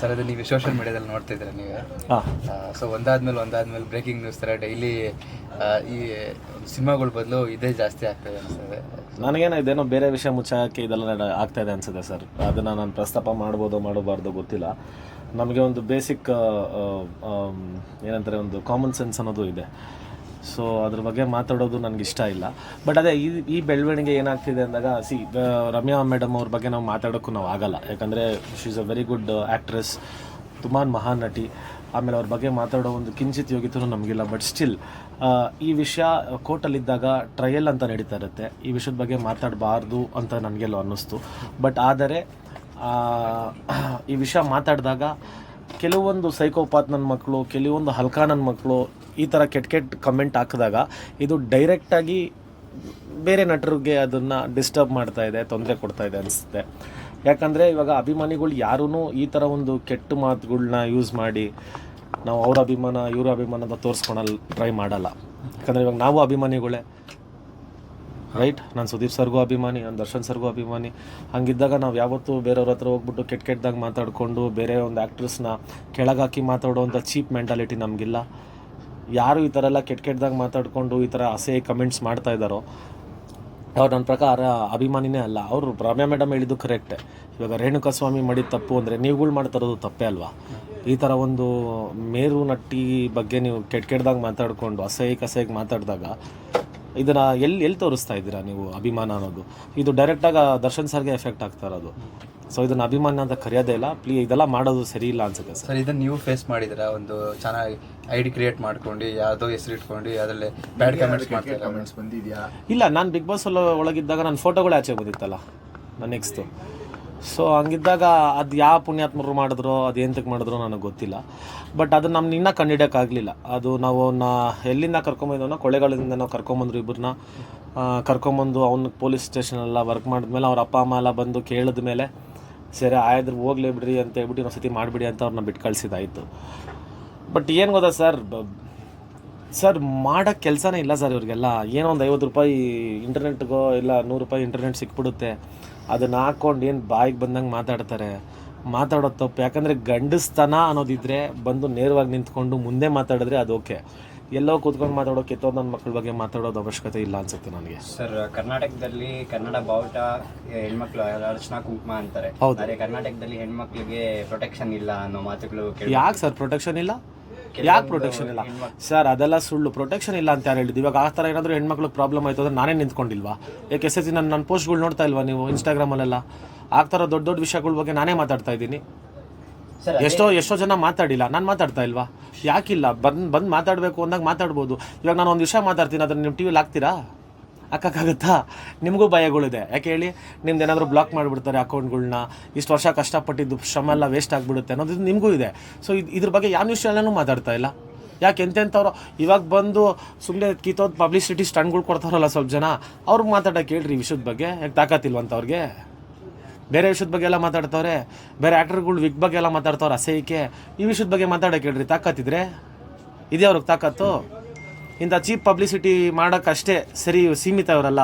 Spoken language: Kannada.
ಸರ್ ಅದು ನೀವು ಸೋಷಿಯಲ್ ಮೀಡಿಯಾದಲ್ಲಿ ನೋಡ್ತಿದ್ರೆ ನೀವು? ಹಾಂ. ಸೊ ಒಂದಾದ್ಮೇಲೆ ಒಂದಾದ್ಮೇಲೆ ಬ್ರೇಕಿಂಗ್ ನ್ಯೂಸ್ ಥರ ಡೈಲಿ ಈ ಸಿನಿಮಾಗಳ ಬದಲು ಇದೇ ಜಾಸ್ತಿ ಆಗ್ತದೆ ಅನಿಸ್ತದೆ ನನಗೇನೋ ಇದೇನೋ ಬೇರೆ ವಿಷಯ ಮುಚ್ಚಾಕಿ ಇದೆಲ್ಲ ಆಗ್ತಾ ಇದೆ ಅನ್ಸುತ್ತೆ ಸರ್. ಅದನ್ನು ನಾನು ಪ್ರಸ್ತಾಪ ಮಾಡ್ಬೋದು ಮಾಡಬಾರ್ದು ಗೊತ್ತಿಲ್ಲ. ನಮಗೆ ಒಂದು ಬೇಸಿಕ್ ಏನಂತಾರೆ ಒಂದು ಕಾಮನ್ ಸೆನ್ಸ್ ಅನ್ನೋದು ಇದೆ. ಸೊ ಅದ್ರ ಬಗ್ಗೆ ಮಾತಾಡೋದು ನನಗೆ ಇಷ್ಟ ಇಲ್ಲ. ಬಟ್ ಅದೇ, ಈ ಈ ಬೆಳವಣಿಗೆ ಏನಾಗ್ತಿದೆ ಅಂದಾಗ ಸಿ ರಮ್ಯಾ ಮೇಡಮ್ ಅವ್ರ ಬಗ್ಗೆ ನಾವು ಮಾತಾಡೋಕ್ಕೂ ನಾವು ಆಗಲ್ಲ. ಯಾಕಂದರೆ she is a very good actress ತುಂಬಾ ಮಹಾನ್ ನಟಿ. ಆಮೇಲೆ ಅವ್ರ ಬಗ್ಗೆ ಮಾತಾಡೋ ಒಂದು ಕಿಂಚಿತ್ ಯೋಗ್ಯತೆಯೂ ನಮಗಿಲ್ಲ. ಬಟ್ ಸ್ಟಿಲ್ ಈ ವಿಷಯ ಕೋರ್ಟಲ್ಲಿದ್ದಾಗ ಟ್ರಯಲ್ ಅಂತ ನಡೀತಾ ಇರುತ್ತೆ. ಈ ವಿಷಯದ ಬಗ್ಗೆ ಮಾತಾಡಬಾರ್ದು ಅಂತ ನನಗೆಲ್ಲೋ ಅನ್ನಿಸ್ತು. ಬಟ್ ಆದರೆ ಈ ವಿಷಯ ಮಾತಾಡಿದಾಗ ಕೆಲವೊಂದು ಸೈಕೋಪಾತ್ ನನ್ನ ಮಕ್ಕಳು ಕೆಲವೊಂದು ಹಲ್ಕಾ ನನ್ನ ಮಕ್ಕಳು ಈ ಥರ ಕೆಟ್ಟ ಕೆಟ್ಟ ಕಮೆಂಟ್ ಹಾಕಿದಾಗ ಇದು ಡೈರೆಕ್ಟಾಗಿ ಬೇರೆ ನಟರಿಗೆ ಅದನ್ನು ಡಿಸ್ಟರ್ಬ್ ಮಾಡ್ತಾ ಇದೆ, ತೊಂದರೆ ಕೊಡ್ತಾ ಇದೆ ಅನಿಸುತ್ತೆ. ಯಾಕಂದರೆ ಇವಾಗ ಅಭಿಮಾನಿಗಳು ಯಾರೂ ಈ ಥರ ಒಂದು ಕೆಟ್ಟ ಮಾತುಗಳನ್ನ ಯೂಸ್ ಮಾಡಿ ನಾವು ಅವ್ರ ಅಭಿಮಾನ, ಇವ್ರ ಅಭಿಮಾನದ ತೋರಿಸ್ಕೊಳಲ್ ಟ್ರೈ ಮಾಡಲ್ಲ. ಯಾಕಂದರೆ ಇವಾಗ ನಾವು ಅಭಿಮಾನಿಗಳೇ ರೈಟ್ ನಾನು ಸುದೀಪ್ ಸರ್ಗೂ ಅಭಿಮಾನಿ, ನಾನು ದರ್ಶನ್ ಸರ್ಗೂ ಅಭಿಮಾನಿ. ಹಂಗಿದ್ದಾಗ ನಾವು ಯಾವತ್ತೂ ಬೇರೆಯವ್ರ ಹತ್ರ ಹೋಗ್ಬಿಟ್ಟು ಕೆಟ್ಟ ಕೆಟ್ಟದಾಗ ಮಾತಾಡಿಕೊಂಡು ಬೇರೆ ಒಂದು ಆ್ಯಕ್ಟ್ರೆಸ್ನ ಕೆಳಗಾಕಿ ಮಾತಾಡುವಂಥ ಚೀಪ್ ಮೆಂಟಾಲಿಟಿ ನಮಗಿಲ್ಲ. ಯಾರು ಈ ಥರ ಎಲ್ಲ ಕೆಟ್ಟ ಕೆಟ್ಟದಾಗ ಮಾತಾಡಿಕೊಂಡು ಈ ಥರ ಅಸೆ ಕಮೆಂಟ್ಸ್ ಮಾಡ್ತಾ ಇದ್ದಾರೋ, ಅವ್ರು ನನ್ನ ಪ್ರಕಾರ ಅಭಿಮಾನಿನೇ ಅಲ್ಲ. ಅವರು ರಮ್ಯಾ ಮೇಡಮ್ ಹೇಳಿದ್ದು ಕರೆಕ್ಟೇ ಇವಾಗ ರೇಣುಕಾಸ್ವಾಮಿ ಮಾಡಿದ ತಪ್ಪು ಅಂದರೆ ನೀವುಗಳು ಮಾಡ್ತಾ ಇರೋದು ತಪ್ಪೇ ಅಲ್ವಾ? ಈ ಥರ ಒಂದು ಮೇರು ನಟ್ಟಿ ಬಗ್ಗೆ ನೀವು ಕೆಟ್ಟ ಕೆಟ್ಟದಾಗ ಮಾತಾಡಿಕೊಂಡು ಅಸಹ್ಯಕ್ಕೆ ಅಸಹ್ಯಕ್ಕೆ ಮಾತಾಡಿದಾಗ ಇದನ್ನು ಎಲ್ಲಿ ಎಲ್ಲಿ ತೋರಿಸ್ತಾ ಇದ್ದೀರಾ ನೀವು ಅಭಿಮಾನ ಅನ್ನೋದು? ಇದು ಡೈರೆಕ್ಟಾಗಿ ದರ್ಶನ್ ಸರ್ಗೆ ಎಫೆಕ್ಟ್ ಆಗ್ತಾ ಇರೋದು. ಸೊ ಇದನ್ನ ಅಭಿಮಾನ ಅಂತ ಕರೆಯೋದೇ ಇಲ್ಲ. ಪ್ಲೀ ಇದೆಲ್ಲ ಮಾಡೋದು ಸರಿ ಇಲ್ಲ ಅನ್ಸುತ್ತೆ ಸರ್. ಸರ್ ಇದನ್ನ ನೀವು ಫೇಸ್ ಮಾಡಿದ್ರ ಒಂದು ಚೆನ್ನಾಗಿ ಐ ಡಿ ಕ್ರಿಯೇಟ್ ಮಾಡ್ಕೊಂಡು ಯಾವುದೋ ಹೆಸರು ಇಟ್ಕೊಂಡು ಅದರಲ್ಲಿ ಬ್ಯಾಡ್ ಕಮೆಂಟ್ಸ್ ಮಾಡ್ತಾರೆ? ಕಮೆಂಟ್ಸ್ ಬಂದಿದ್ಯಾ? ಇಲ್ಲ ನಾನು ಬಿಗ್ ಬಾಸ್ ಒಳಗಿದ್ದಾಗ ನನ್ನ ಫೋಟೋಗಳು ಆಚೆ ಬಂದಿತ್ತಲ್ಲ ನನ್ನ ನೆಕ್ಸ್ಟು ಸೊ ಹಂಗಿದ್ದಾಗ ಅದು ಯಾವ ಪುಣ್ಯಾತ್ಮರು ಮಾಡಿದ್ರೋ, ಅದು ಎಂತಕ್ಕೆ ಮಾಡಿದ್ರೋ ನನಗೆ ಗೊತ್ತಿಲ್ಲ. ಬಟ್ ಅದು ನಮ್ಮ ಇನ್ನೂ ಕಂಡಿಡಿಯೋಕ್ಕಾಗಲಿಲ್ಲ ಅದು ನಾವು ಅವನ್ನ ಎಲ್ಲಿಂದ ಕರ್ಕೊಂಬಂದವನ್ನ ಕೊಳೆಗಳಿಂದ ನಾವು ಕರ್ಕೊಂಬಂದ್ರು ಇಬ್ಬರನ್ನ ಕರ್ಕೊಂಬಂದು ಅವ್ನ ಪೊಲೀಸ್ ಸ್ಟೇಷನೆಲ್ಲ ವರ್ಕ್ ಮಾಡಿದ್ಮೇಲೆ ಅವ್ರ ಅಪ್ಪ, ಅಮ್ಮ ಎಲ್ಲ ಬಂದು ಕೇಳಿದ ಮೇಲೆ ಸರಿ ಆಯ್ದ್ರೆ ಹೋಗ್ಲಿ ಬಿಡ್ರಿ ಅಂತ ಹೇಳ್ಬಿಟ್ಟು ಇನ್ನೊಂದು ಸತಿ ಮಾಡಿಬಿಡಿ ಅಂತ ಅವ್ರನ್ನ ಬಿಟ್ಟು ಕಳಿಸಿದಾಯಿತು ಬಟ್ ಏನು ಗೊತ್ತಾ ಸರ್ ಸರ್ ಮಾಡೋ ಕೆಲಸನೇ ಇಲ್ಲ ಸರ್ ಇವ್ರಿಗೆಲ್ಲ. ಏನೋ ಒಂದು ಐವತ್ತು ರೂಪಾಯಿ ಇಂಟರ್ನೆಟ್ಗೋ ಇಲ್ಲ ನೂರು ರೂಪಾಯಿ ಇಂಟರ್ನೆಟ್ ಸಿಕ್ಬಿಡುತ್ತೆ. ಅದನ್ನು ಹಾಕ್ಕೊಂಡು ಏನು ಬಾಯಿಗೆ ಬಂದಂಗೆ ಮಾತಾಡ್ತಾರೆ. ಮಾತಾಡೋದು ತಪ್ಪು. ಯಾಕಂದರೆ ಗಂಡಸ್ತನ ಅನ್ನೋದಿದ್ರೆ ಬಂದು ನೇರವಾಗಿ ನಿಂತ್ಕೊಂಡು ಮುಂದೆ ಮಾತಾಡಿದ್ರೆ ಅದು ಓಕೆ. ಎಲ್ಲೋ ಕೂತ್ಕೊಂಡು ಮಾತಾಡೋಕೆ ಎತ್ತೋ ನನ್ನ ಮಕ್ಕಳ ಬಗ್ಗೆ ಮಾತಾಡೋದು ಅವಶ್ಯಕತೆ ಇಲ್ಲ ಅನ್ಸುತ್ತೆ ನನಗೆ. ಸರ್ ಕರ್ನಾಟಕದಲ್ಲಿ ಕನ್ನಡ ಬಾವುಟ ಹೆಣ್ಮಕ್ಳು ಅರ್ಚನಾ ಕುಂಕುಮ ಅಂತಾರೆ. ಹೌದು. ಆದ್ರೆ ಕರ್ನಾಟಕದಲ್ಲಿ ಹೆಣ್ಮಕ್ಳಿಗೆ ಪ್ರೊಟೆಕ್ಷನ್ ಇಲ್ಲ ಅನ್ನೋ ಮಾತುಗಳು ಕೇಳಿ ಯಾಕೆ ಸರ್ ಪ್ರೊಟೆಕ್ಷನ್ ಇಲ್ಲ? ಯಾಕೆ ಪ್ರೊಟೆಕ್ಷನ್ ಇಲ್ಲ? ಸರ್ ಅದೆಲ್ಲ ಸುಳ್ಳು. ಪ್ರೊಟೆಕ್ಷನ್ ಇಲ್ಲ ಅಂತ ಯಾರು ಹೇಳಿದ್ದು? ಇವಾಗ ಆ ಥರ ಏನಾದರೂ ಹೆಣ್ಮಕ್ಳಿಗೆ ಪ್ರಾಬ್ಲಮ್ ಆಯ್ತು ಅಂದ್ರೆ ನಾನೇ ನಿಂತ್ಕೊಂಡಿಲ್ವಾ? ಯಾಕೆ ಎಸ್ ಎಸ್ ನನ್ನ ನನ್ನ ಪೋಸ್ಟ್ಗಳು ನೋಡ್ತಾ ಇಲ್ವಾ ನೀವು ಇನ್ಸ್ಟಾಗ್ರಾಮಲ್ಲೆಲ್ಲ ಥರ ದೊಡ್ಡ ದೊಡ್ಡ ವಿಷಯಗಳ ಬಗ್ಗೆ ನಾನೇ ಮಾತಾಡ್ತಾ ಇದ್ದೀನಿ. ಎಷ್ಟೋ ಎಷ್ಟೋ ಜನ ಮಾತಾಡಿಲ್ಲ. ನಾನು ಮಾತಾಡ್ತಾ ಇಲ್ವಾ? ಯಾಕಿಲ್ಲ? ಬಂದು ಬಂದು ಮಾತಾಡಬೇಕು ಅಂದಾಗ ಮಾತಾಡ್ಬೋದು. ಇವಾಗ ನಾನು ಒಂದು ವಿಷಯ ಮಾತಾಡ್ತೀನಿ. ಅದನ್ನು ನೀವು ಟಿ ವಿಲಿ ಹಾಕ್ತೀರಾ? ಹಾಕೋಕ್ಕಾಗತ್ತಾ ನಿಮಗೂ ಭಯಗಳಿದೆ. ಯಾಕೆ ಹೇಳಿ? ನಿಮ್ದು ಏನಾದರೂ ಬ್ಲಾಕ್ ಮಾಡಿಬಿಡ್ತಾರೆ ಅಕೌಂಟ್ಗಳನ್ನ ಇಷ್ಟು ವರ್ಷ ಕಷ್ಟಪಟ್ಟಿದ್ದು ಶ್ರಮ ಎಲ್ಲ ವೇಸ್ಟ್ ಆಗಿಬಿಡುತ್ತೆ ಅನ್ನೋದು ನಿಮಗೂ ಇದೆ. ಸೊ ಇದು ಇದ್ರ ಬಗ್ಗೆ ಯಾವ ನ್ಯೂಸ್ ಚಾನಲ್ನೂ ಮಾತಾಡ್ತಾ ಇಲ್ಲ. ಯಾಕೆ ಎಂತೆಂಥವ್ರು ಇವಾಗ ಬಂದು ಸುಮ್ಮನೆ ಕಿತ್ತೋದು ಪಬ್ಲಿಸಿಟಿ ಸ್ಟಂಡ್ಗಳು ಕೊಡ್ತಾರಲ್ಲ ಸ್ವಲ್ಪ ಜನ, ಅವ್ರಿಗೆ ಮಾತಾಡೋಕೆ ಹೇಳ್ರಿ ಈ ವಿಷಯದ ಬಗ್ಗೆ. ಯಾಕೆ ತಾಕತ್ತಿಲ್ವಂತ ಅವ್ರಿಗೆ ಬೇರೆ ವಿಷಯದ ಬಗ್ಗೆ ಎಲ್ಲ ಮಾತಾಡ್ತವ್ರೆ. ಬೇರೆ ಆ್ಯಕ್ಟರ್ಗಳು ವಿಗ್ ಬಗ್ಗೆ ಎಲ್ಲ ಮಾತಾಡ್ತವ್ರೆ ಅಸಹ್ಯಕ್ಕೆ. ಈ ವಿಷಯದ ಬಗ್ಗೆ ಮಾತಾಡೋಕೆ ಹೇಳ್ರಿ, ತಾಕತ್ತಿದ್ರೆ? ಇದೇ ಅವ್ರಿಗೆ ತಾಕತ್ತು? ಇಂಥ ಚೀಪ್ ಪಬ್ಲಿಸಿಟಿ ಮಾಡೋಕ್ಕಷ್ಟೇ ಸರಿ ಸೀಮಿತ ಅವರಲ್ಲ